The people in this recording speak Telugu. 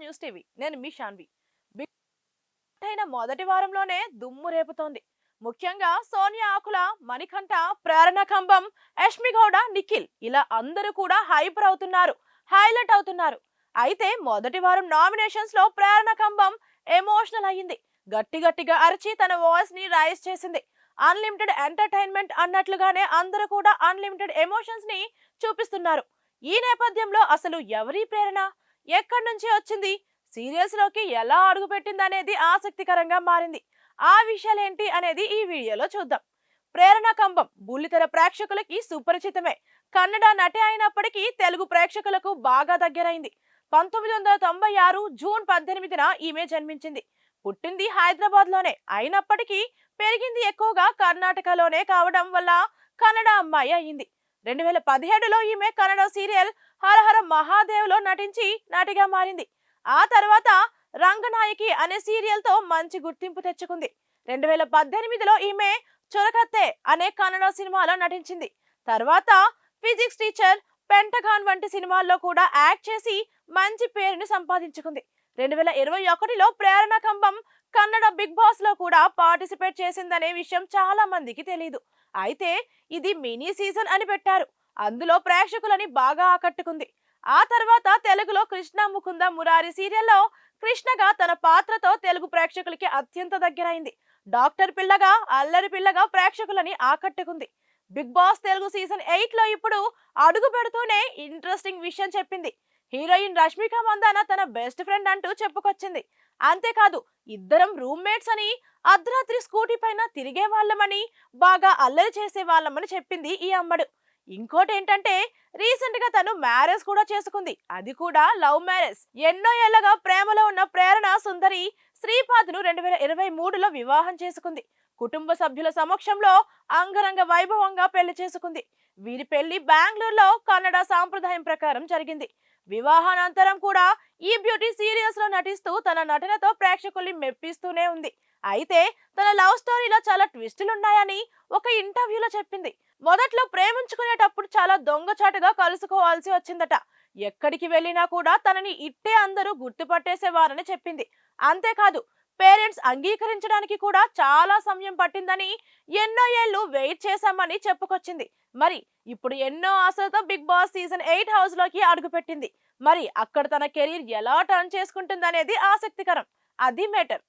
నేను మీ షాన్వి. బిగ్ అయిన మొదటి వారంలోనే దుమ్ము రేపుతోంది. ముఖ్యంగా సోనియా ఆకుల మణికంఠ ప్రేరణ కంబం యష్మి గౌడ నిఖిల్ ఇలా అందరూ కూడా హైపర్ అవుతున్నారు హైలైట్ అవుతున్నారు. అయితే మొదటి వారం నామినేషన్స్లో ప్రేరణ కంబం ఎమోషనల్ అయ్యింది. గట్టి గట్టిగా అరిచి తన వాయిస్ని రైజ్ చేసింది. అన్లిమిటెడ్ ఎంటర్టైన్మెంట్ అన్నట్లుగానే అందరూ కూడా అన్లిమిటెడ్ ఎమోషన్స్ని చూపిస్తున్నారు. ఈ నేపథ్యంలో అసలు ఎవరి ప్రేరణ? ఎక్కడి నుంచి వచ్చింది? సీరియల్స్లోకి ఎలా అడుగుపెట్టింది అనేది ఆసక్తికరంగా మారింది. ఆ విషయాలేంటి అనేది ఈ వీడియోలో చూద్దాం. ప్రేరణ కంబం బుల్లితెర ప్రేక్షకులకి సుపరిచితమే. కన్నడ నటి అయినప్పటికీ తెలుగు ప్రేక్షకులకు బాగా దగ్గరైంది. పంతొమ్మిది వందల తొంభై ఆరు జూన్ పద్దెనిమిదిన ఈమె జన్మించింది. పుట్టింది హైదరాబాద్లోనే అయినప్పటికీ పెరిగింది ఎక్కువగా కర్ణాటకలోనే కావడం వల్ల కన్నడ అమ్మాయి అయింది. రెండు వేల పదిహేడులో ఈమె కన్నడ సీరియల్ హరహర మహాదేవ్లో నటించి నటిగా మారింది. ఆ తర్వాత రంగనాయకి అనే సీరియల్తో మంచి గుర్తింపు తెచ్చుకుంది. రెండు వేల పద్దెనిమిదిలో ఈమె చొరకత్తే అనే కన్నడ సినిమాలో నటించింది. తర్వాత ఫిజిక్స్ టీచర్ పెంటగాన్ వంటి సినిమాల్లో కూడా యాక్ట్ చేసి మంచి పేరుని సంపాదించుకుంది. రెండు వేల ఇరవై ఒకటిలో ప్రేరణ కంబం కన్నడ బిగ్ బాస్లో కూడా పార్టిసిపేట్ చేసిందనే విషయం చాలా మందికి తెలియదు అయితే ఇది మినీ సీజన్ అని పెట్టారు. అందులో ప్రేక్షకులని బాగా ఆకట్టుకుంది. ఆ తర్వాత తెలుగులో కృష్ణ ముకుంద మురారి సీరియల్లో కృష్ణగా తన పాత్రతో తెలుగు ప్రేక్షకులకి అత్యంత దగ్గరైంది. డాక్టర్ పిల్లగా అల్లరి పిల్లగా ప్రేక్షకులని ఆకట్టుకుంది. బిగ్ బాస్ తెలుగు సీజన్ ఎయిట్లో ఇప్పుడు అడుగు పెడుతూనే ఇంట్రెస్టింగ్ విషయం చెప్పింది. హీరోయిన్ రష్మిక మందాన తన బెస్ట్ ఫ్రెండ్ అంటూ చెప్పుకొచ్చింది. అంతేకాదు ఇద్దరం రూమ్మేట్స్ అని అర్ధరాత్రి స్కూటీ పైన తిరిగే వాళ్ళమని బాగా అల్లరి చేసే వాళ్ళమని చెప్పింది ఈ అమ్మడు. ఇంకోటి ఏంటంటే రీసెంట్గా తను మ్యారేజ్ కూడా చేసుకుంది. అది కూడా లవ్ మ్యారేజ్. ఎన్నో ఏళ్ళగా ప్రేమలో ఉన్న ప్రేరణ సుందరి శ్రీపాద్ను రెండు వేల ఇరవై మూడులో వివాహం చేసుకుంది. కుటుంబ సభ్యుల సమక్షంలో అంగరంగ వైభవంగా పెళ్ళి చేసుకుంది. వీరి పెళ్ళి బెంగళూరులో కన్నడ సాంప్రదాయం ప్రకారం జరిగింది. వివాహానంతరం కూడా ఈ బ్యూటీ సీరియల్స్లో నటిస్తూ తన నటనతో ప్రేక్షకుల్ని మెప్పిస్తూనే ఉంది. అయితే తన లవ్ స్టోరీలో చాలా ట్విస్టులు ఉన్నాయని ఒక ఇంటర్వ్యూలో చెప్పింది. మొదట్లో ప్రేమించుకునేటప్పుడు చాలా దొంగచాటుగా కలుసుకోవాల్సి వచ్చిందట. ఎక్కడికి వెళ్ళినా కూడా తనని ఇట్టే అందరూ గుర్తుపట్టేసేవారని చెప్పింది. అంతేకాదు పేరెంట్స్ అంగీకరించడానికి కూడా చాలా సమయం పట్టిందని ఎన్నో ఏళ్ళు వెయిట్ చేశామని చెప్పుకొచ్చింది. మరి ఇప్పుడు ఎన్నో ఆశలతో బిగ్ బాస్ సీజన్ ఎయిట్ హౌస్లోకి అడుగుపెట్టింది. మరి అక్కడ తన కెరీర్ ఎలా టర్న్ చేసుకుంటుందనేది ఆసక్తికరం. అది మేటర్